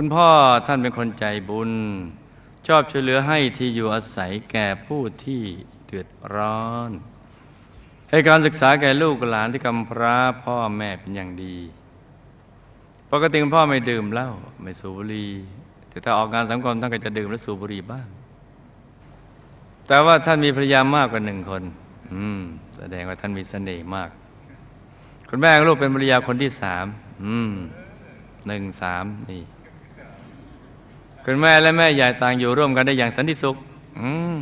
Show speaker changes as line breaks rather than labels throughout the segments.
คุณพ่อท่านเป็นคนใจบุญ ชอบช่วยเหลือให้ที่อยู่อาศัยแก่ผู้ที่เดือดร้อน ให้การศึกษาแก่ลูกหลานที่กำพร้าพ่อแม่เป็นอย่างดี ปกติคุณพ่อไม่ดื่มเหล้าไม่สูบบุหรี่แต่ถ้าออกงานสังคมท่านก็จะดื่มและสูบบุหรี่บ้าง แต่ว่าท่านมีภรรยามากกว่าหนึ่งคน อืม แสดงว่าท่านมีเสน่ห์มาก คุณแม่ลูกเป็นภรรยาคนที่สาม อืมหนึ่งสามนี่ คุณแม่และแม่ยายต่างอยู่ร่วมกันได้อย่างสันติสุข อืม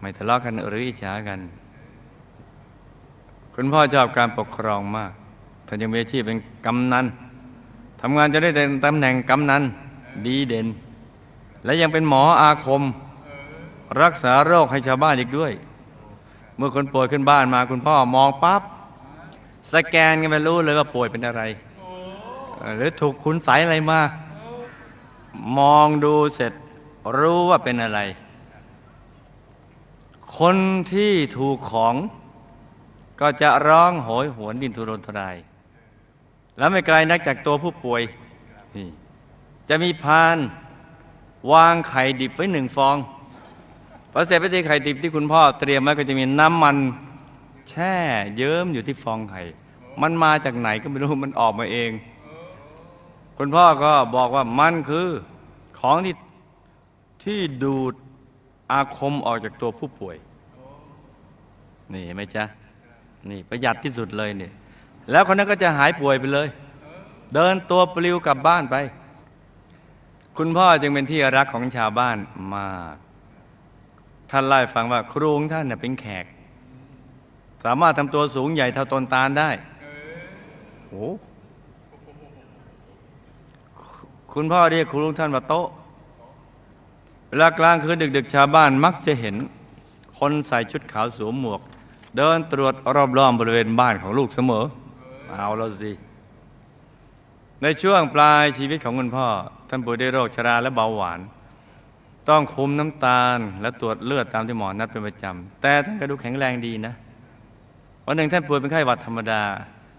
ไม่ทะเลาะกันหรืออิจฉากัน คุณพ่อชอบการปกครองมากท่านยังมีอาชีพเป็นกำนันทำงานจะได้ตำแหน่งกำนันดีเด่น และยังเป็นหมออาคม รักษาโรคให้ชาวบ้านอีกด้วย เมื่อคนป่วยขึ้นบ้านมาคุณพ่อมองปั๊บสแกนกันไปรู้เลยว่าป่วยเป็นอะไร หรือถูกคุณใสยอะไรมา มองดูเสร็จรู้ว่าเป็นอะไร คนที่ถูกของก็จะร้องโหยหวนดินทุรนทราย แล้วไม่ไกลนักจากตัวผู้ป่วยนี่จะมีพานวางไข่ดิบไว้หนึ่งฟองพอเสร็จพิธีไข่ดิบที่คุณพ่อเตรียมไว้ก็จะมีน้ำมันแช่เยิ้มอยู่ที่ฟองไข่ มันมาจากไหนก็ไม่รู้มันออกมาเอง คุณพ่อก็บอกว่ามันคือของที่ที่ดูดอาคมออกจากตัวผู้ป่วย นี่เห็นไหมจ๊ะ นี่ประหยัดที่สุดเลยเนี่ย แล้วคนนั้นก็จะหายป่วยไปเลย เดินตัวปลิวกลับบ้านไป คุณพ่อจึงเป็นที่รักของชาวบ้านมาก ท่านเล่าให้ฟังว่าครูของท่านเน่ยเป็นแขก สามารถทำตัวสูงใหญ่เท่าตนตาลได้โอ้ คุณพ่อเรียกครูลุงท่านว่าโต๊ะ เวลากลางคืนดึก ๆ ชาวบ้านมักจะเห็น คนใส่ชุดขาวสวมหมวก เดินตรวจรอบๆบริเวณบ้านของลูกเสมอ เอาแล้วสิ ในช่วงปลายชีวิตของคุณพ่อ ท่านป่วยด้วยโรคชราและเบาหวาน ต้องคุมน้ำตาลและตรวจเลือดตามที่หมอนัดเป็นประจำแต่ท่านก็ดูแข็งแรงดีนะวันหนึ่งท่านป่วยเป็นไข้หวัดธรรมดา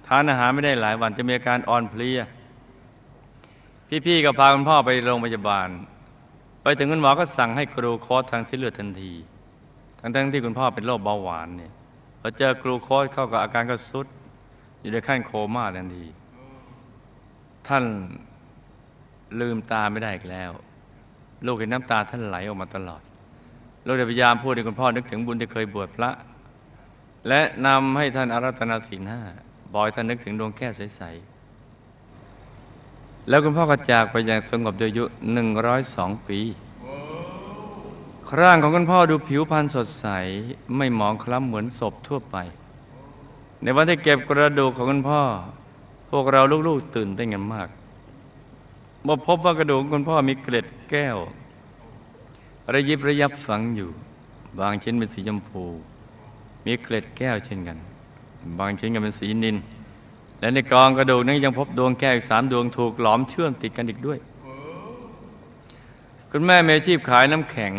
ทานอาหารไม่ได้หลายวันจะมีอาการอ่อนเพลีย พี่ๆก็พาคุณพ่อไปโรงพยาบาล ไปถึงคุณหมอก็สั่งให้กรูโคสทางเส้นเลือดทันที ทั้งๆที่คุณพ่อเป็นโรคเบาหวานเนี่ยพอเจอกรูโคสเข้ากับอาการก็สุด อยู่ในขั้นโคม่าทันที ท่านลืมตาไม่ได้อีกแล้ว ลูกเห็นน้ำตาท่านไหลออกมาตลอด ลูกพยายามพูดให้คุณพ่อนึกถึงบุญที่เคยบวชพระ และนำให้ท่านอารัตนาศีลห้าบอกให้ท่านนึกถึงดวงแก้วใสๆ แล้วคุณพ่อก็จากไปอย่างสงบโดยอายุหนึ่งร้อยสองปี ร่างของคุณพ่อดูผิวพรรณสดใส ไม่หมองคล้ำเหมือนศพทั่วไป ในวันที่เก็บกระดูกของคุณพ่อ พวกเราลูกๆตื่นเต้นกันมากเมื่อพบว่ากระดูกของคุณพ่อมีเกล็ดแก้ว ระยิบระยับฝังอยู่ บางชิ้นเป็นสีชมพู มีเกล็ดแก้วเช่นกัน บางชิ้นก็เป็นสีนิน และในกองกระดูกนั้นยังพบดวงแก้วอีกสามดวงถูกหลอมเชื่อมติดกันอีกด้วย คุณแม่มีอาชีพขายน้ำแข็ง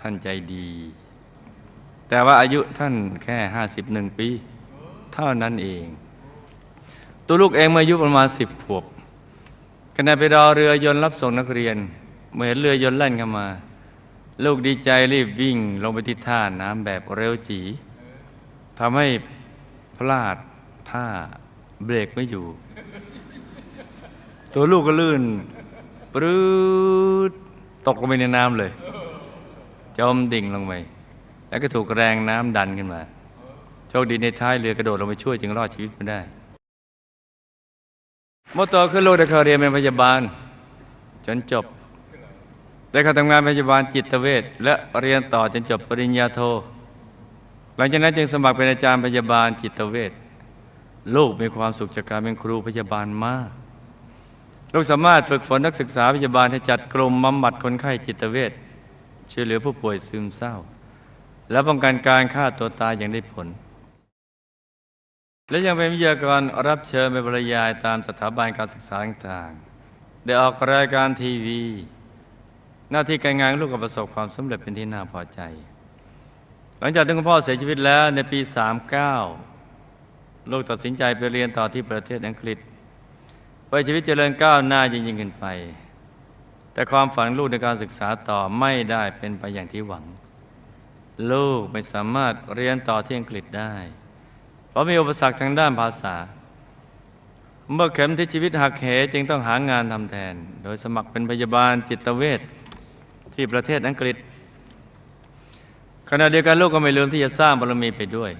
ท่านใจดี แต่ว่าอายุท่านแค่ห้าสิบหนึ่งปี เท่านั้นเอง ตัวลูกเองเมื่ออายุประมาณสิบขวบขณะไปรอเรือยนต์รับส่งนักเรียน เมื่อเห็นเรือยนต์แล่นเข้ามา ลูกดีใจรีบวิ่งลงไปที่ท่าน้ำแบบเร็วจีทำให้พลาดท่า เบรกไม่อยู่ ตัวลูกก็ลื่นปรื๊ดตกลงไปในน้ำเลย จมดิ่งลงไป แล้วก็ถูกแรงน้ำดันขึ้นมา โชคดีในท้ายเรือกระโดดลงไปช่วยจึงรอดชีวิตมาได้เมื่อโตขึ้นลูกได้เข้าเรียนเป็นพยาบาล จนจบ ได้เข้าทำงานพยาบาลจิตเวชและเรียนต่อจนจบปริญญาโท หลังจากนั้นจึงสมัครเป็นอาจารย์พยาบาลจิตเวช ลูกมีความสุขจากการเป็นครูพยาบาลมาก ลูกสามารถฝึกฝนนักศึกษาพยาบาลให้จัดกลุ่มบำบัดคนไข้จิตเวชช่วยเหลือผู้ป่วยซึมเศร้า และป้องกันการฆ่าตัวตายอย่างได้ผล และยังเป็นวิทยากรรับเชิญไปบรรยายตามสถาบันการศึกษาต่างๆ ได้ออกรายการทีวี หน้าที่การงานลูกก็ประสบความสำเร็จเป็นที่น่าพอใจ หลังจากที่คุณพ่อเสียชีวิตแล้วในปี 39 ลูกตัดสินใจไปเรียนต่อที่ประเทศอังกฤษเพื่อให้ชีวิตเจริญก้าวหน้ายิ่งยิ่งขึ้นไป แต่ความฝันลูกในการศึกษาต่อไม่ได้เป็นไปอย่างที่หวัง ลูกไม่สามารถเรียนต่อที่อังกฤษได้ เพราะมีอุปสรรคทางด้านภาษา เมื่อเข็มที่ชีวิตหักเหจึงต้องหางานทำแทน โดยสมัครเป็นพยาบาลจิตเวชที่ประเทศอังกฤษขณะเดียวกันลูกก็ไม่ลืมที่จะสร้างบารมีไปด้วย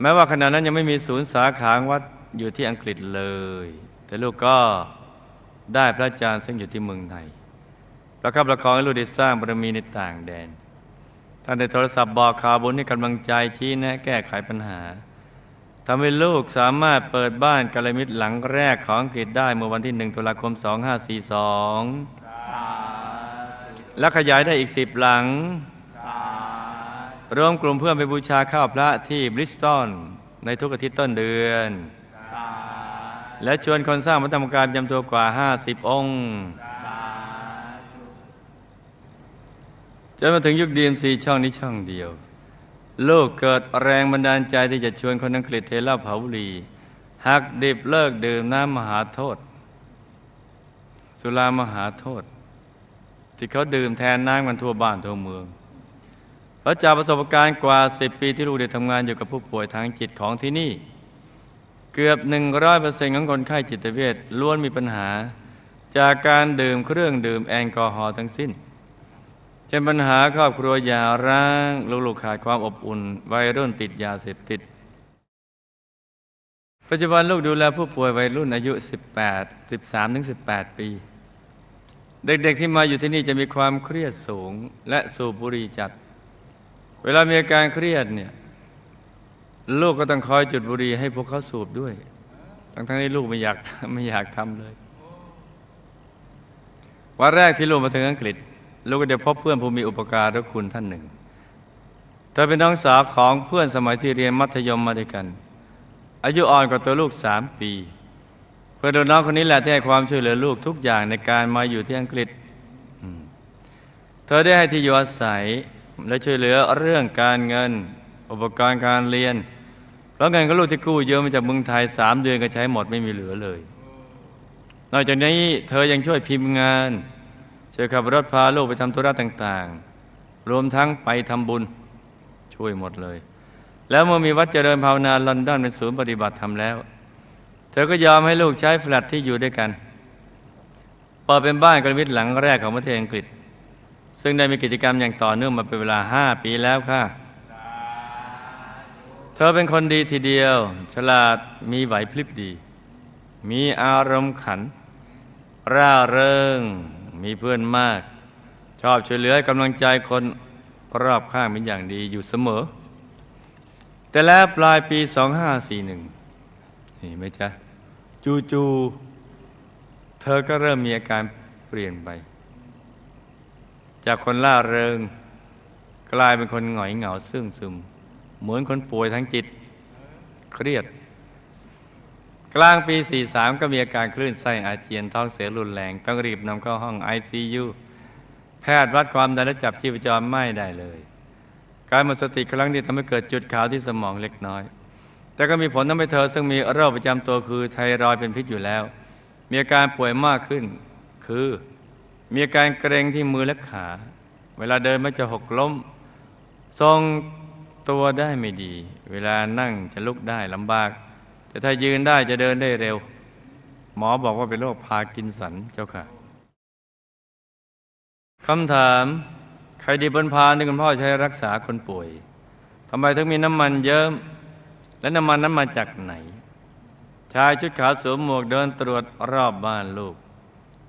แม้ว่าขณะนั้นยังไม่มีศูนย์สาขาวัดอยู่ที่อังกฤษเลย แต่ลูกก็ได้พระอาจารย์ซึ่งอยู่ที่เมืองไทยประคับประคองให้ลูกได้สร้างบารมีในต่างแดน ท่านได้โทรศัพท์บอกข่าวบุญให้กำลังใจชี้แนะแก้ไขปัญหาทำให้ลูกสามารถเปิดบ้านกัลยาณมิตรหลังแรกของอังกฤษได้เมื่อวันที่ 1 ตุลาคม 2542 และขยายได้อีก 10 หลัง รวมกลุ่มเพื่อนไปบูชาข้าวพระที่บริสตอลในทุกอาทิตย์ต้นเดือน และชวนคนสร้างวัฒนธรรมการจำตัวกว่า 50 องค์จนมาถึงยุคดีมซีช่องนี้ช่องเดียวโลกเกิดแรงบันดาลใจที่จะชวนคนอังกฤษเทล่าเผาบุรีหักดิบเลิกดื่มน้ำมหาโทษ สุรามหาโทษ ที่เขาดื่มแทนน้ำกันทั่วบ้านทั่วเมือง ราะจากประสบการณ์กว่า10ปีที่ลูกได้ทำงานอยู่กับผู้ป่วยทางจิตของที่นี่ เกือบ100%ของคนไข้จิตเวชล้วนมีปัญหา จากการดื่มเครื่องดื่มแอลกอฮอล์ทั้งสิ้นเช่นปัญหาครอบครัวหย่าร้างลูกๆขาดความอบอุ่น วัยรุ่นติดยาเสพติด ปัจจุบันลูกดูแลผู้ป่วยวัยรุ่นอายุ 18 13ถึง18 ปี เด็กๆที่มาอยู่ที่นี่จะมีความเครียดสูงและสูบบุหรี่จัด เวลามีอาการเครียดเนี่ยลูกก็ต้องคอยจุดบุหรี่ให้พวกเขาสูบด้วย ทั้งๆที่ลูกไม่อยากไม่อยากทำเลย วันแรกที่ลูกมาถึงอังกฤษ ลูกก็ได้พบเพื่อนผู้มีอุปการะคุณท่านหนึ่ง เธอเป็นน้องสาวของเพื่อนสมัยที่เรียนมัธยมมาด้วยกัน อายุอ่อนกว่าตัวลูกสามปี เพื่อนน้องคนนี้แหละที่ให้ความช่วยเหลือลูกทุกอย่างในการมาอยู่ที่อังกฤษ เธอได้ให้ที่อยู่อาศัย และช่วยเหลือเรื่องการเงิน อุปกรณ์การเรียน เพราะเงินของลูกที่กู้เยอะมาจากเมืองไทยสามเดือนก็ใช้หมดไม่มีเหลือเลย นอกจากนี้เธอยังช่วยพิมพ์งานช่วยขับรถพาลูกไปทำธุระต่างๆ รวมทั้งไปทำบุญช่วยหมดเลย แล้วเมื่อมีวัดเจริญภาวนาลอนดอนเป็นศูนย์ปฏิบัติธรรมแล้ว เธอก็ยอมให้ลูกใช้แฟลตที่อยู่ด้วยกันเปิดเป็นบ้านกระมิตหลังแรกของประเทศอังกฤษ ซึ่งได้มีกิจกรรมอย่างต่อเนื่องมาเป็นเวลา5ปีแล้วค่ะ เธอเป็นคนดีทีเดียว ฉลาดมีไหวพลิบดี มีอารมณ์ขัน ร่าเริง มีเพื่อนมาก ชอบช่วยเหลือกำลังใจคนรอบข้างเป็นอย่างดีอยู่เสมอ แต่แล้วปลายปี 2541 นี่ไหมจ๊ะจูๆเธอก็เริ่มมีอาการเปลี่ยนไป จากคนล่าเริง กลายเป็นคนหงอยเหงาซึ่งซึม เหมือนคนป่วยทั้งจิตเครียด กลางปี 43 ก็มีอาการคลื่นไส้อาเจียนท้องเสียรุนแรง ต้องรีบนำเข้าห้อง ICU แพทย์วัดความดันและจับชีพจรไม่ได้เลย การหมดสติครั้งนี้ทำให้เกิดจุดขาวที่สมองเล็กน้อย แต่ก็มีผลทำให้เธอซึ่งมีโรคประจำตัวคือไทรอยด์เป็นพิษอยู่แล้ว มีอาการป่วยมากขึ้นคือ มีอาการเกร็งที่มือและขา เวลาเดินมักจะหกล้ม ทรงตัวได้ไม่ดี เวลานั่งจะลุกได้ลำบาก แต่ถ้ายืนได้จะเดินได้เร็ว หมอบอกว่าเป็นโรคพากินสันเจ้าค่ะคำถาม ใครดีบนพานที่คุณพ่อใช้รักษาคนป่วยทำไมถึงมีน้ำมันเยิ้มและน้ำมันนั้นมาจากไหน ชายชุดขาวสวมหมวกเดินตรวจรอบบ้านลูก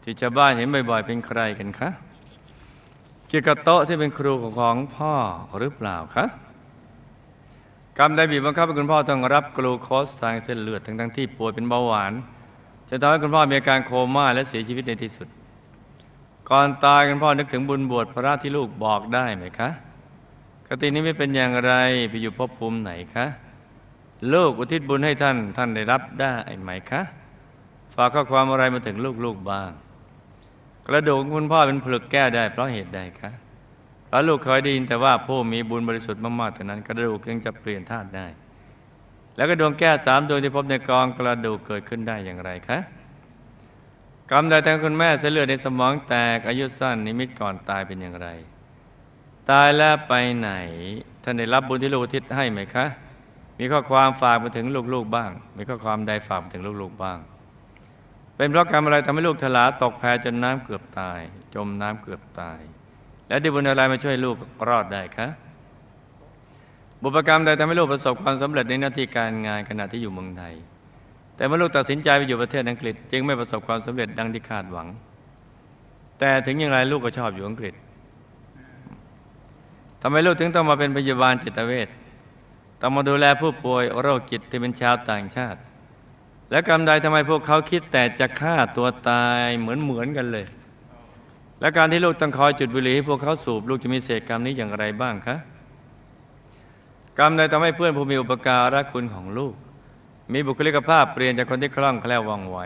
ที่ชาวบ้านเห็นบ่อยๆ เป็นใครกันคะเกี่ยวกับโต๊ะที่เป็นครูของพ่อหรือเปล่าคะกรรมใดบีบบังคับให้คุณพ่อต้องรับกลูโคสทางเส้นเลือดทั้งๆที่ป่วยเป็นเบาหวานจะทำให้คุณพ่อมีอาการโคม่าและเสียชีวิตในที่สุด ก่อนตายคุณพ่อนึกถึงบุญบวชพระที่ลูกบอกได้ไหมคะกตินี้ไม่เป็นอย่างไรไปอยู่ภพภูมิไหนคะลูกอุทิศบุญให้ท่านท่านได้รับได้ไหมคะ ฝากข้อความอะไรมาถึงลูกๆบ้าง กระดูกของคุณพ่อเป็นผลึกแก้ได้เพราะเหตุใดคะพระลูกเคยได้ยินแต่ว่าผู้มีบุญบริสุทธิ์มากๆเท่านั้น กระดูกยังจะเปลี่ยนธาตุได้ แล้วก็ดวงแก้วสามดวงที่พบในกองกระดูกเกิดขึ้นได้อย่างไรคะกรรมใดทางคุณแม่เส้นเลือดในสมองแตกอายุสั้นนิมิตก่อนตายเป็นอย่างไร ตายแล้วไปไหนท่านได้รับบุญที่ลูกทิศให้ไหมคะ มีข้อความฝากมาถึงลูกๆบ้าง มีข้อความใดฝากมาถึงลูกๆบ้าง เป็นเพราะกรรมอะไรทำให้ลูกถลาตกแพจนน้ำเกือบตาย จมน้ำเกือบตาย และได้บุญอะไรมาช่วยลูกรอดได้คะบุพกรรมใดทำให้ลูกประสบความสำเร็จในหน้าที่การงานขณะที่อยู่เมืองไทย แต่เมื่อลูกตัดสินใจไปอยู่ประเทศอังกฤษ จึงไม่ประสบความสำเร็จดังที่คาดหวัง แต่ถึงอย่างไรลูกก็ชอบอยู่อังกฤษทำไมลูกถึงต้องมาเป็นพยาบาลจิตเวชต้องมาดูแลผู้ป่วยโรคจิตที่เป็นชาวต่างชาติ และกรรมใดทำไมพวกเขาคิดแต่จะฆ่าตัวตายเหมือนเหมือนกันเลย และการที่ลูกต้องคอยจุดบุหรี่ให้พวกเขาสูบลูกจะมีเศษกรรมนี้อย่างไรบ้างคะกรรมใดทำให้เพื่อนผู้มีอุปการะคุณของลูก มีบุคลิกภาพเปลี่ยนจากคนที่คล่องแคล่วว่องไว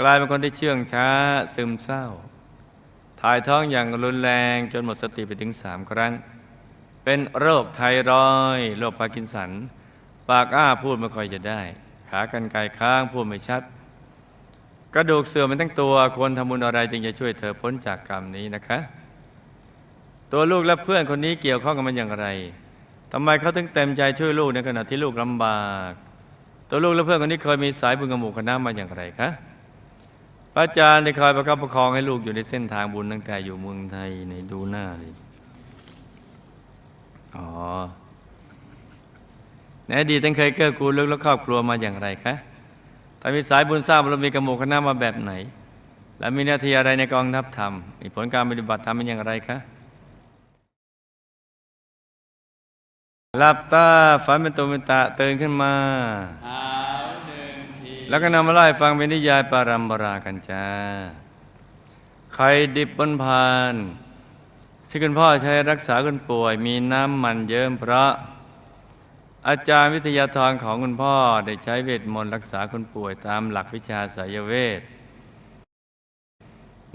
กลายเป็นคนที่เชื่องช้าซึมเศร้า ถ่ายท้องอย่างรุนแรงจนหมดสติไปถึงสามครั้ง เป็นโรคไทรอยโรคพาร์กินสัน ปากอ้าพูดไม่ค่อยจะได้ ขากันไกลค้างพูดไม่ชัด กระดูกเสื่อมไปทั้งตัวควรทำบุญอะไรจึงจะช่วยเธอพ้นจากกรรมนี้นะคะ ตัวลูกและเพื่อนคนนี้เกี่ยวข้องกันมันอย่างไรทำไมเขาถึงเต็มใจช่วยลูกในขณะที่ลูกลำบาก ตัวลูกและเพื่อนคนนี้เคยมีสายบุญกับหมู่คณะมาอย่างไรคะพระอาจารย์ได้คอยประคับประคองให้ลูกอยู่ในเส้นทางบุญตั้งแต่อยู่เมืองไทยในดูหน้าเลยอ๋อ ในอดีตท่านเคยเกื้อกูลลูกและครอบครัวมาอย่างไรคะถ้ามีสายบุญสร้างบารมีกับหมู่คณะมาแบบไหน และมีหน้าที่อะไรในกองทัพธรรม มีผลการปฏิบัติธรรมเป็นอย่างไรคะหลับตาฝันเป็นตัวเป็นตะตื่นขึ้นมา แล้วก็นำมาไล่ฟังเป็นนิยายปารัมปรากันจ้าไข่ดิบบนพาน ที่คุณพ่อใช้รักษาคนป่วย มีน้ำมันเยิ้มเพราะ อาจารย์วิทยาธรของคุณพ่อได้ใช้เวทมนต์รักษาคนป่วยตามหลักวิชาสายเวท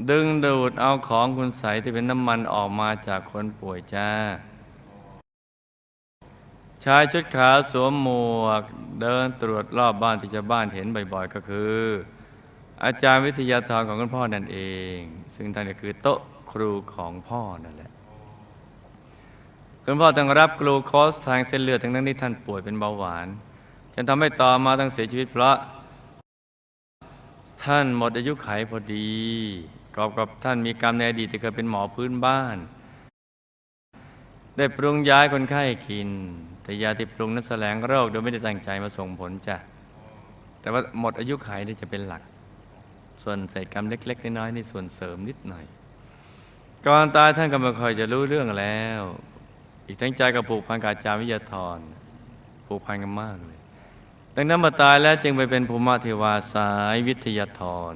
ดึงดูดเอาของคุณใสยที่เป็นน้ำมันออกมาจากคนป่วยจ้า ชายชุดขาวสวมหมวก เดินตรวจรอบบ้านที่ชาวบ้านเห็นบ่อยๆก็คือ อาจารย์วิทยาธรของคุณพ่อนั่นเอง ซึ่งท่านก็คือโต๊ะครูของพ่อนั่นแหละ คุณพ่อต้องรับกลูโคสทางเส้นเลือดทั้งนั้นที่ท่านป่วยเป็นเบาหวานจนทำให้ต่อมาต้องเสียชีวิตเพราะ ท่านหมดอายุไขพอดีกอบกับท่านมีกรรมในอดีตที่เคยเป็นหมอพื้นบ้าน ได้ปรุงย้ายคนไข้กิน แต่ยาที่ปรุงนั้นแสลงโรคโดยไม่ได้ตั้งใจมาส่งผลจ้ะแต่ว่าหมดอายุไขนี่จะเป็นหลัก ส่วนใส่กรรมเล็ก ๆ น้อยๆนี่ส่วนเสริมนิดหน่อย ก่อนตายท่านก็ไม่ค่อยจะรู้เรื่องแล้ว อีกทั้งใจกับผูกพันกับอาจารย์วิทยาธรผูกพันกันมากเลย ดังนั้นมาตายแล้วจึงไปเป็นภูมิเทวาสายวิทยาธร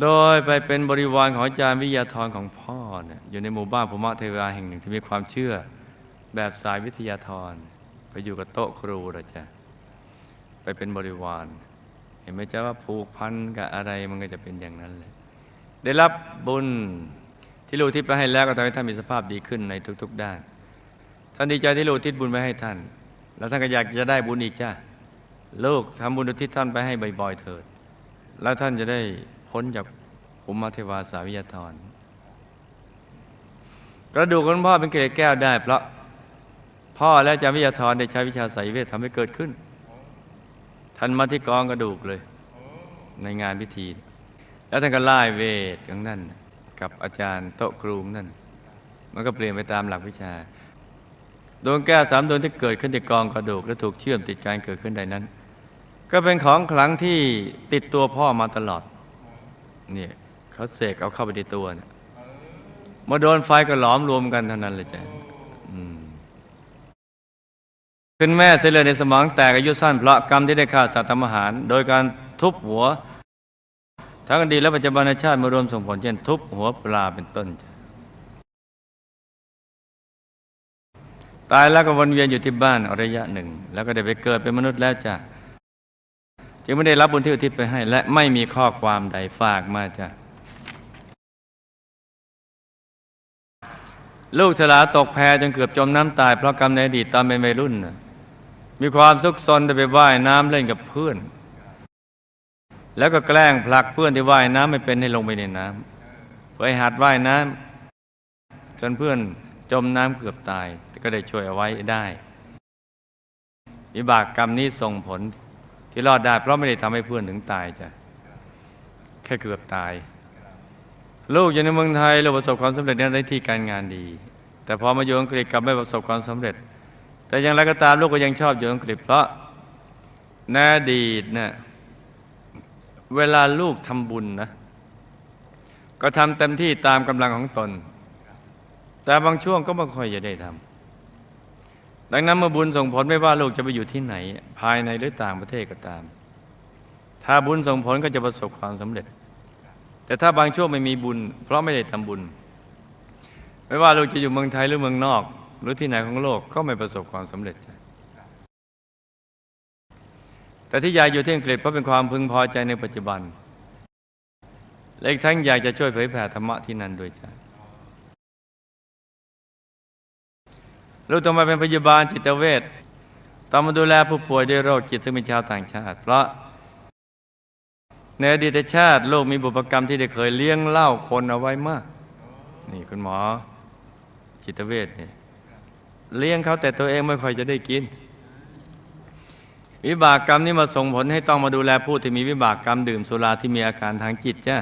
โดยไปเป็นบริวารของอาจารย์วิทยาธรของพ่อเนี่ยอยู่ในหมู่บ้านภูมิเทวาแห่งหนึ่งที่มีความเชื่อแบบสายวิทยาธรไปอยู่กับโต๊ะครูละจ้ะไปเป็นบริวาร เห็นไหมจ๊ะว่าผูกพันกับอะไรมันก็จะเป็นอย่างนั้นเลยได้รับบุญ ที่ลูกทิศไปให้แล้วก็ทำให้ท่านมีสภาพดีขึ้นในทุก ๆ ด้าน ท่านดีใจที่ลูกทิศบุญไปให้ท่าน แล้วท่านก็อยากจะได้บุญอีกจ้าลูกทำบุญอุทิศท่านไปให้บ่อยๆเถิด แล้วท่านจะได้พ้นจากภูมิเทวาสาวิยธรกระดูกของพ่อเป็นเกล็ดแก้วได้ เพราะพ่อและอาจารย์วิยาธรได้ใช้วิชาไสยเวททำให้เกิดขึ้นท่านมาที่กองกระดูกเลย ในงานพิธี แล้วท่านก็ไล่เวทของนั่น กับอาจารย์โต๊ะครูงนั่น มันก็เปลี่ยนไปตามหลักวิชา ดวงแก้วสามดวงที่เกิดขึ้นในกองกระดูกและถูกเชื่อมติดการเกิดขึ้นใดนั้น ก็เป็นของขลังที่ติดตัวพ่อมาตลอดเนี่ยเขาเสกเอาเข้าไปในตัวเนี่ยมาโดนไฟก็หลอมรวมกันเท่านั้นเลยจ้ะอืมเป็นแม่เส้นเลือดในสมองแตกอายุสั้นเพราะกรรมที่ได้ฆ่าสัตว์ทำอาหาร โดยการทุบหัว ทั้งอดีตและปัจจุบันชาติมารวมส่งผลเช่นทุบหัวปลาเป็นต้น ตายแล้วก็วนเวียนอยู่ที่บ้านระยะหนึ่ง แล้วก็ได้ไปเกิดเป็นมนุษย์แล้วจ้ะจึงไม่ได้รับบุญที่อุทิศไปให้ และไม่มีข้อความใดฝากมาจ้ะลูกฉลาตกแพจนเกือบจมน้ำตาย เพราะกรรมในอดีตตอนเป็นวัยรุ่น มีความซุกซนแต่ไปว่ายน้ำเล่นกับเพื่อน แล้วก็แกล้งผลักเพื่อนที่ว่ายน้ำไม่เป็นให้ลงไปในน้ำเพื่อให้หัดว่ายน้ำจนเพื่อนจมน้ำเกือบตายก็ได้ช่วยเอาไว้ได้วิบากกรรมนี้ส่งผลที่รอดได้ เพราะไม่ได้ทำให้เพื่อนถึงตายจ้ะแค่เกือบตาย ลูกอยู่ในเมืองไทยเราประสบความสำเร็จในหน้าที่การงานดี แต่พอมาอยู่อังกฤษกลับไม่ประสบความสำเร็จ แต่อย่างไรก็ตามลูกก็ยังชอบอยู่อังกฤษเพราะในอดีตเนี่ย เวลาลูกทำบุญนะ ก็ทำเต็มที่ตามกำลังของตน แต่บางช่วงก็ไม่ค่อยจะได้ทำดังนั้นเมื่อบุญส่งผลไม่ว่าลูกจะไปอยู่ที่ไหน ภายในหรือต่างประเทศก็ตาม ถ้าบุญส่งผลก็จะประสบความสำเร็จ แต่ถ้าบางช่วงไม่มีบุญ เพราะไม่ได้ทำบุญ ไม่ว่าลูกจะอยู่เมืองไทยหรือเมืองนอก หรือที่ไหนของโลกก็ไม่ประสบความสำเร็จ แต่ที่ยากอยู่ที่อังกฤษเพราะเป็นความพึงพอใจในปัจจุบัน และอีกทั้งอยากจะช่วยเผยแผ่ธรรมะที่นั่นด้วยจ้ะลูกต้องมาเป็นพยาบาลจิตเวชต้องมาดูแลผู้ป่วยด้วยโรคจิตซึ่งเป็นชาวต่างชาติ เพราะ ในอดีตชาติโลกมีบุพกรรมที่ได้เคยเลี้ยงเล่าคนเอาไว้มาก นี่คุณหมอจิตเวชเนี่ยเลี้ยงเขาแต่ตัวเองไม่ค่อยจะได้กิน วิบากกรรมนี้มาส่งผลให้ต้องมาดูแลผู้ที่มีวิบากกรรมดื่มสุราที่มีอาการทางจิตจ้ะ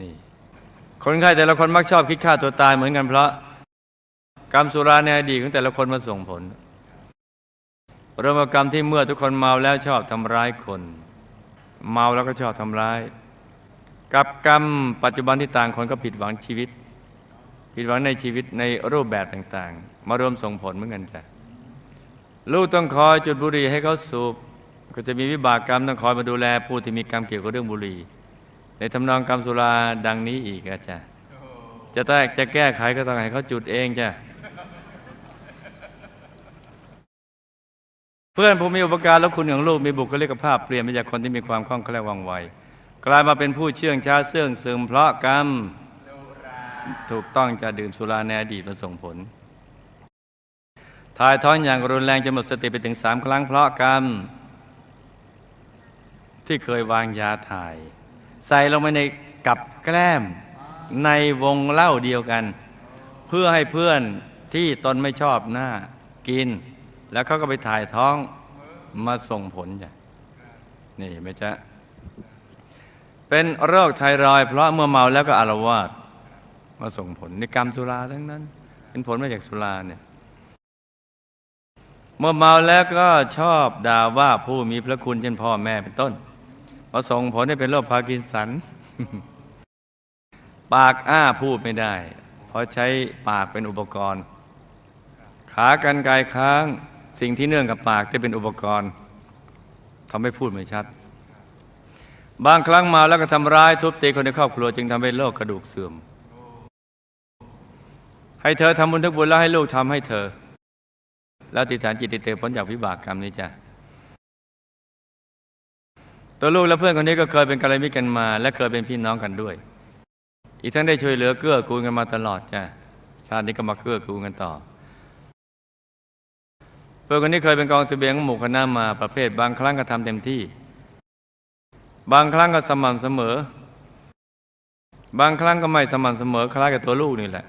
นี่คนไข้แต่ละคนมักชอบคิดฆ่าตัวตายเหมือนกันเพราะ กรรมสุราในอดีตของแต่ละคนมาส่งผลเริ่มกรรมที่เมื่อทุกคนเมาแล้วชอบทำร้ายคน เมาแล้วก็ชอบทำร้าย กับกรรมปัจจุบันที่ต่างคนก็ผิดหวังชีวิต ผิดหวังในชีวิตในรูปแบบต่าง ๆ มารวมส่งผลเหมือนกันจ้ะ ลูกต้องคอยจุดบุหรี่ให้เขาสูบก็จะมีวิบากกรรมต้องคอยมาดูแลผู้ที่มีกรรมเกี่ยวกับเรื่องบุหรี่ในทำนองกรรมสุราดังนี้อีกอาจารย์จะแก้จะแก้ไขก็ต้องให้เขาจุดเองจ้ะเพื่อนผู้มีอุปการและคุณของลูกมีบุคลิกภาพเปลี่ยนไปจากคนที่มีความคล่องแคล่วว่องไวกลายมาเป็นผู้เชื่องช้าเสื่องซึมเพราะกรรมถูกต้องจะดื่มสุราในอดีตมาส่งผล ถ่ายท้อนอย่างรุนแรงจนหมดสติไปถึงสามครั้งเพราะกรรม ที่เคยวางยาถ่าย ใส่ลงไปในกับแกล้มในวงเล้าเดียวกัน เพื่อให้เพื่อนที่ตนไม่ชอบหน้ากิน แล้วเขาก็ไปถ่ายท้องมาส่งผลจ้ะนี่ไหมจ๊ะเป็นโรคไทรอยเพราะเมื่อเมาแล้วก็อารวาสมาส่งผลในกรรมสุราทั้งนั้น เป็นผลมาจากสุราเนี่ย เมื่อเมาแล้วก็ชอบด่าว่าผู้มีพระคุณเช่นพ่อแม่เป็นต้นมาส่งผลให้เป็นโรคพาร์กินสัน ปากอ้าพูดไม่ได้ เพราะใช้ปากเป็นอุปกรณ์ ขากันไกลค้างสิ่งที่เนื่องกับปากจะเป็นอุปกรณ์ทำให้พูดไม่ชัด บางครั้งเมาแล้วก็ทำร้ายทุบตีคนในครอบครัว จึงทำให้โรคกระดูกเสื่อม ให้เธอทำบุญทุกบุญแล้วให้ลูกทำให้เธอ แล้วติฐานจิตติเตพ้นจากวิบากกรรมนี้จ้ะตัวลูกและเพื่อนคนนี้ก็เคยเป็นกัลยาณมิตรกันมา และเคยเป็นพี่น้องกันด้วย อีกทั้งได้ช่วยเหลือเกื้อกูลกันมาตลอดจ้ะชาตินี้ก็มาเกื้อกูลกันต่อ เพื่อนคนนี้เคยเป็นกองเสบียงหมู่คณะมาประเภท บางครั้งก็ทำเต็มที่ บางครั้งก็สม่ำเสมอ บางครั้งก็ไม่สม่ำเสมอคล้ายกับตัวลูกนี่แหละ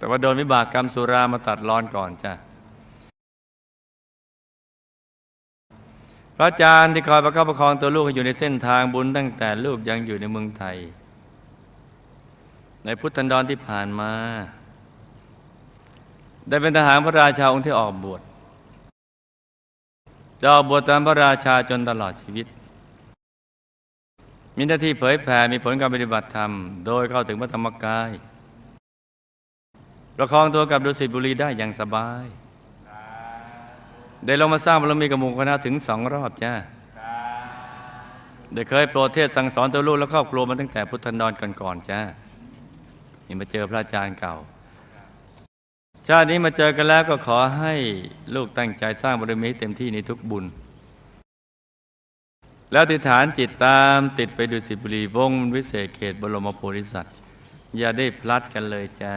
แต่ว่าโดนวิบากกรรมสุรามาตัดรอนก่อนจ้ะพระอาจารย์ที่คอยประคับประคองตัวลูกให้อยู่ในเส้นทางบุญตั้งแต่ลูกยังอยู่ในเมืองไทย ในพุทธันดรที่ผ่านมา ได้เป็นทหารพระราชาองค์ที่ออกบวชจะออกบวชตามพระราชาจนตลอดชีวิต มีหน้าที่เผยแผ่มีผลการปฏิบัติธรรม โดยเข้าถึงพระธรรมกาย ประคองตัวกับดุสิตบุรีได้อย่างสบาย ได้ลงมาสร้างบารมีกับหมู่คณะถึงสองรอบจ้าได้เคยโปรดเทศสั่งสอนตัวลูกและครอบครัวมาตั้งแต่พุทธันดรก่อนๆจ้านี่มาเจอพระอาจารย์เก่า ชาตินี้มาเจอกันแล้วก็ขอให้ลูกตั้งใจสร้างบารมีเต็มที่ในทุกบุญ แล้วติฐานจิตตามติดไปดูสิตบุรีวงวิเศษเขตบรมโพธิสัตว์ อย่าได้พลัดกันเลยจ้า